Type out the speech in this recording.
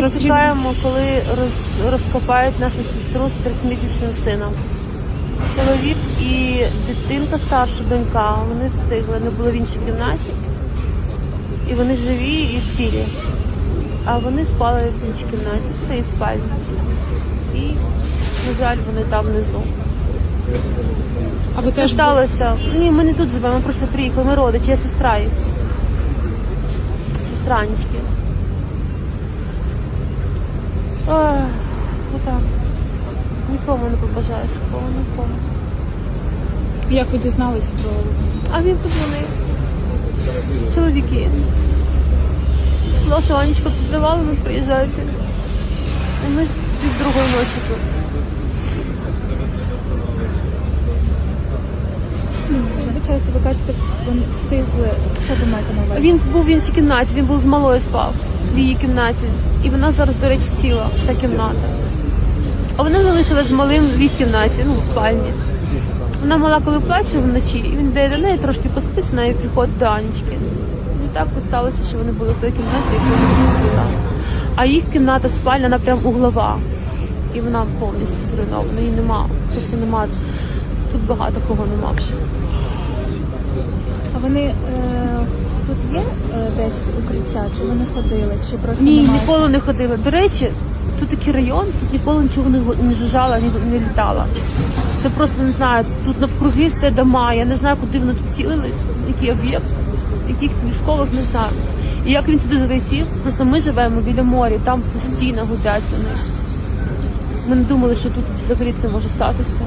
Розкажіть. чекаємо, коли роз, розкопають нашу сестру з трьохмісячним сином. Чоловік і дитинка старша донька, вони встигли, не були в іншій кімнаті. І вони живі і цілі. А вони спали в іншій кімнаті, в своїй спальні. І, на жаль, вони там внизу. А ви теж сталося. Ні, ми не тут живемо, ми просто приїхали. Ми родичі, я сестра їх. Сестранечки. Нікому не побажаєш такого, нікому. як ви дізналися про А він подзвонив. Чоловіки. Що Анечка підзивала, ви приїжджайте. І ми пів другої ночі тут. Звичайно, ви кажете, вони встигли. Що ви маєте на увазі? Він був в іншій кімнаті, він був з малою спав в її кімнаті. І вона зараз, до речі, ціла, ця кімната. А вони залишили з малим в їх кімнаті, ну, в спальні. Вона мала, коли плаче вночі, і він йде до неї трошки поспить, з нею приходить до Анечки. І так от сталося, що вони були в той кімнаті, яку вона зустріла. А їх кімната спальня, вона прям углова. І вона повністю зруйнована. Її нема. Просто нема. Тут багато кого нема вже. А вони е, тут є е, десь укриття, чи вони ходили, чи просто Ні, немає? ніколи не ходила. До речі, тут такий район, тут ніколи нічого не, не жужжала, ні не літала. Це просто не знаю, тут навкруги все дома. Я не знаю, куди вони тут цілились, який об'єкт, яких військових не знаю. І як він сюди залетів, просто ми живемо біля моря, там постійно гудять вони. Ми не думали, що тут взагалі це може статися.